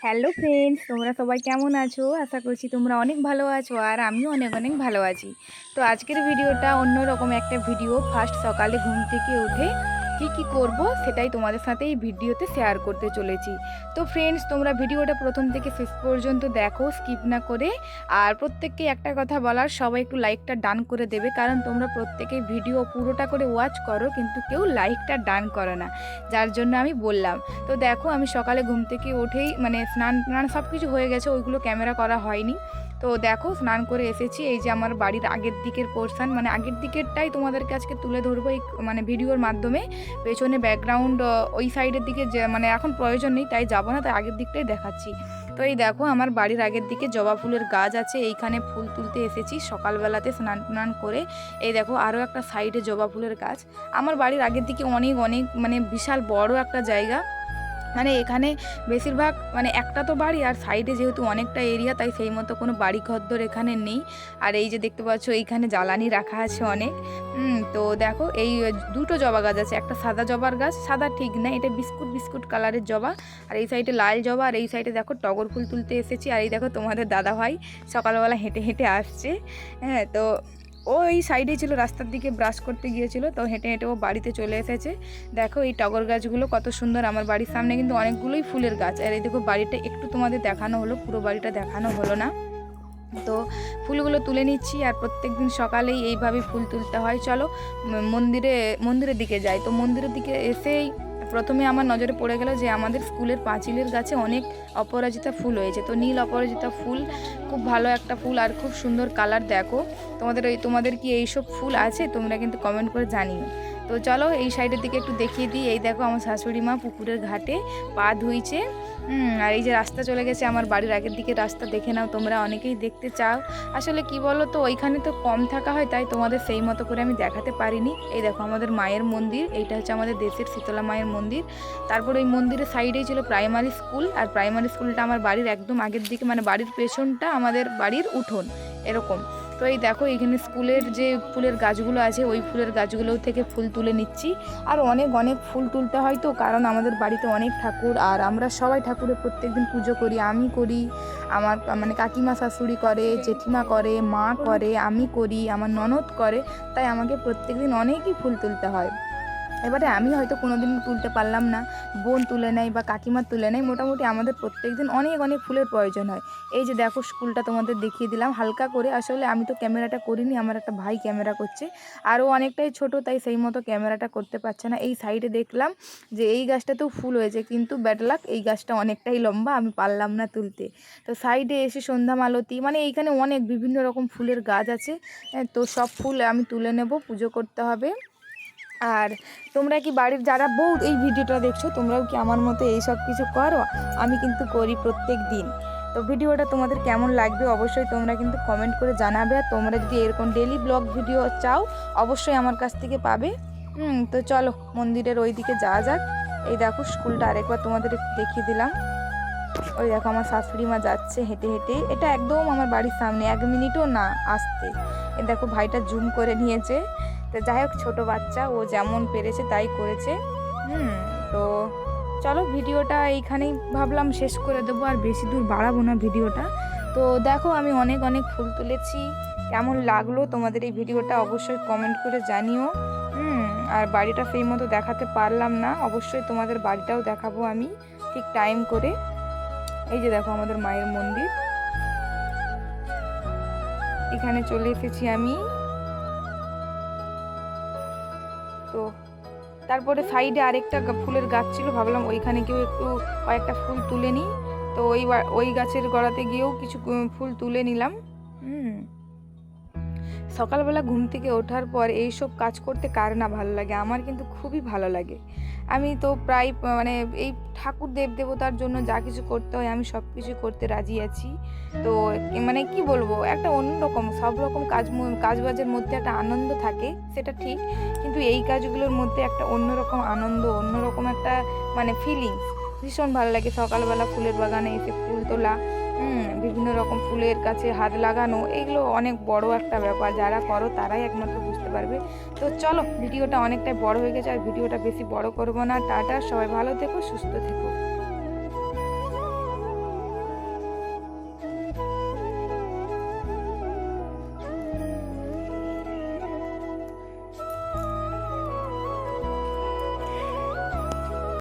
Hello friends তোমরা সবাই কেমন আছো? আশা করছি তোমরা অনেক ভালো আছো আর আমিও অনেক অনেক ভালো আছি। তো আজকের ভিডিওটা অন্যরকম একটা ভিডিও। ফার্স্ট সকালে ঘুম থেকে উঠে কি কি করব সেটাই তোমাদের সাথে এই ভিডিওতে শেয়ার করতে চলেছি। তো ফ্রেন্ডস তোমরা ভিডিওটা প্রথম থেকে শেষ পর্যন্ত দেখো স্কিপ না করে। আর প্রত্যেককে একটা কথা বলার, সবাই একটু লাইকটা ডান করে দেবে। কারণ তোমরা প্রত্যেকে ভিডিও পুরোটা করে ওয়াচ করো, কিন্তু কেউ লাইকটা ডান করো না। যার জন্য আমি বললাম। তো দেখো, আমি সকালে ঘুম থেকে উঠেই মানে স্নান টান সব কিছু হয়ে গেছে, ওইগুলো ক্যামেরা করা হয়নি। তো দেখো, স্নান করে এসেছি। এই যে আমার বাড়ির আগের দিকের পোর্শন মানে আগের দিকেরটাই তোমাদেরকে আজকে তুলে ধরবো এই মানে ভিডিওর মাধ্যমে। পেছনে ব্যাকগ্রাউন্ড ওই সাইডের দিকে যে মানে এখন প্রয়োজন নেই, তাই যাব না, তাই আগের দিকটাই দেখাচ্ছি। তো এই দেখো, আমার বাড়ির আগের দিকে জবা ফুলের গাছ আছে, এইখানে ফুল তুলতে এসেছি, সকালবেলাতে স্নান টান করে। এই দেখো আরও একটা সাইডে জবা ফুলের গাছ। আমার বাড়ির আগের দিকে অনেক অনেক মানে বিশাল বড় একটা জায়গা। মানে এখানে বেশিরভাগ মানে একটা তো বাড়ি আর সাইডে যেহেতু অনেকটা এরিয়া, তাই সেই মতো কোনো বাড়ি ঘরদর এখানে নেই। আর এই যে দেখতে পাচ্ছ, এইখানে জ্বালানি রাখা আছে অনেক। তো দেখো, এই দুটো জবা গাছ আছে, একটা সাদা জবার গাছ, সাদা ঠিক না, এটা বিস্কুট বিস্কুট কালারের জবা। আর এই সাইডে লাল জবা, আর এই সাইডে দেখো টগর ফুল তুলতে এসেছি। আর এই দেখো তোমাদের দাদা ভাই সকালবেলা হেঁটে হেঁটে আসছে। হ্যাঁ তো ও এই সাইডে ছিল, রাস্তার দিকে ব্রাশ করতে গিয়েছিল, তো হেঁটে হেঁটে ও বাড়িতে চলে এসেছে। দেখো এই টগর গাছগুলো কত সুন্দর, আমার বাড়ির সামনে কিন্তু অনেকগুলোই ফুলের গাছ। আর এই দেখো বাড়িটা একটু তোমাদের দেখানো হলো, পুরো বাড়িটা দেখানো হলো না। তো ফুলগুলো তুলে নিচ্ছি, আর প্রত্যেক দিন সকালেই এইভাবে ফুল তুলতে হয়। চলো মন্দিরে, মন্দিরের দিকে যাই। তো মন্দিরের দিকে এসেই প্রথমে আমার নজরে পড়ে গেল যে আমাদের স্কুলের পাঁচিলের গাছে অনেক অপরাজিতা ফুল হয়েছে। তো নীল অপরাজিতা ফুল, খুব ভালো একটা ফুল আর খুব সুন্দর কালার দেখো। তোমাদের তোমাদের কি এইসব ফুল আছে? তোমরা কিন্তু কমেন্ট করে জানিও। তো চলো এই সাইডের দিকে একটু দেখিয়ে দিই। এই দেখো আমার শাশুড়ি মা পুকুরের ঘাটে পা ধুইছে। আর এই যে রাস্তা চলে গেছে আমার বাড়ির আগের দিকে রাস্তা, দেখে নাও তোমরা অনেকেই দেখতে চাও। আসলে কি বলো তো ওইখানে তো কম থাকা হয়, তাই তোমাদের সেই মতো করে আমি দেখাতে পারিনি। এই দেখো আমাদের মায়ের মন্দির, এইটা হচ্ছে আমাদের দেশের শীতলা মায়ের মন্দির। তারপর ওই মন্দিরের সাইডেই ছিল প্রাইমারি স্কুল, আর প্রাইমারি স্কুলটা আমার বাড়ির একদম আগের দিকে মানে বাড়ির পেছনটা আমাদের বাড়ির উঠোন, এরকম। তো এই দেখো, এখানে স্কুলের যে ফুলের গাছগুলো আছে, ওই ফুলের গাছগুলো থেকে ফুল তুলে নিচ্ছি। আর অনেক অনেক ফুল তুলতে হয় তো, কারণ আমাদের বাড়িতে অনেক ঠাকুর, আর আমরা সবাই ঠাকুরের প্রত্যেকদিন পুজো করি। আমি করি, আমার মানে কাকিমা শাশুড়ি করে, জেঠিমা করে, মা করে, আমি করি, আমার ননদ করে, তাই আমাকে প্রত্যেকদিন অনেকই ফুল তুলতে হয়। এবারে আমি হয়তো কোনো কোনোদিন তুলতে পারলাম না বোন তুলে নেয় বা কাকিমা তুলে নেয় মোটামুটি আমাদের প্রত্যেক দিন অনেক অনেক ফুলের প্রয়োজন হয়। এই যে দেখো স্কুলটা তোমাদের দেখিয়ে দিলাম হালকা করে। আসলে আমি তো ক্যামেরাটা করিনি আমার একটা ভাই ক্যামেরা করছে। আরও অনেকটাই ছোট তাই সেই মতো ক্যামেরাটা করতে পারছে না। এই সাইডে দেখলাম যে এই গাছটাতেও ফুল হয়েছে কিন্তু ব্যাড লাক এই গাছটা অনেকটাই লম্বা আমি পারলাম না তুলতে। তো সাইডে এসে সন্ধ্যা মালতি মানে এইখানে অনেক বিভিন্ন রকম ফুলের গাছ আছে হ্যাঁ, তো সব ফুল আমি তুলে নেব পুজো করতে হবে। আর তোমরা কি বাড়ির, যারা বউ এই ভিডিওটা দেখছ, তোমরাও কি আমার মতো এই সব কিছু করো? আমি কিন্তু করি প্রত্যেক দিন। তো ভিডিওটা তোমাদের কেমন লাগবে অবশ্যই তোমরা কিন্তু কমেন্ট করে জানাবে। আর তোমরা যদি এরকম ডেলি ব্লগ ভিডিও চাও, অবশ্যই আমার কাছ থেকে পাবে। হুম, তো চলো মন্দিরের ওই দিকে যাওয়া যাক। এই দেখো স্কুলটা আরেকবার তোমাদের দেখিয়ে দিলাম। ওই দেখো আমার শাশুড়ি মা যাচ্ছে হেঁটে হেঁটে। এটা একদম আমার বাড়ির সামনে, এক মিনিটও না আসতে। এ দেখো ভাইটা জুম করে নিয়েছে। তো যাই হোক, ছোটো বাচ্চা, ও যেমন পেরেছে তাই করেছে। হুম, তো চলো ভিডিওটা এইখানেই ভাবলাম শেষ করে দেবো আর বেশি দূর বাড়াবো না ভিডিওটা। তো দেখো, আমি অনেক অনেক ফুল তুলেছি। কেমন লাগল তোমাদের এই ভিডিওটা অবশ্যই কমেন্ট করে জানিও। হুম, আর বাড়িটা সেই মতো দেখাতে পারলাম না। অবশ্যই তোমাদের বাড়িটাও দেখাবো আমি ঠিক টাইম করে। এই যে দেখো আমাদের মায়ের মন্দির। এখানে চলে এসেছি আমি। তো তারপরে সাইডে আরেকটা ফুলের গাছ ছিল, ভাবলাম ওইখানে কেউ একটু কয়েকটা ফুল তুলে নিই। তো ওই ওই গাছের গোড়াতে গিয়েও কিছু ফুল তুলে নিলাম। হুম। সকালবেলা ঘুম থেকে ওঠার পর এইসব কাজ করতে কার না ভালো লাগে? আমার কিন্তু খুবই ভালো লাগে। আমি তো প্রায় মানে এই ঠাকুর দেব দেবতার জন্য যা কিছু করতে হয় আমি সব কিছু করতে রাজি আছি। তো মানে কি বলব? একটা অন্যরকম, সব রকম কাজ কাজবাজের মধ্যে একটা আনন্দ থাকে, সেটা ঠিক। কিন্তু এই কাজগুলোর মধ্যে একটা অন্যরকম আনন্দ, অন্যরকম একটা মানে ফিলিংস ভীষণ ভালো লাগে। সকালবেলা ফুলের বাগানে এসে ফুল তোলা বিভিন্ন রকম ফুলের কাছে হাত লাগানো, এগুলো অনেক বড় একটা ব্যাপার। যারা করো তারাই একমাত্র বুঝতে পারবে। তো চলো, ভিডিওটা অনেকটাই বড় হয়ে গেছে, আর ভিডিওটা বেশি বড় করব না। টাটা, সবাই ভালো থেকো, সুস্থ থেকো।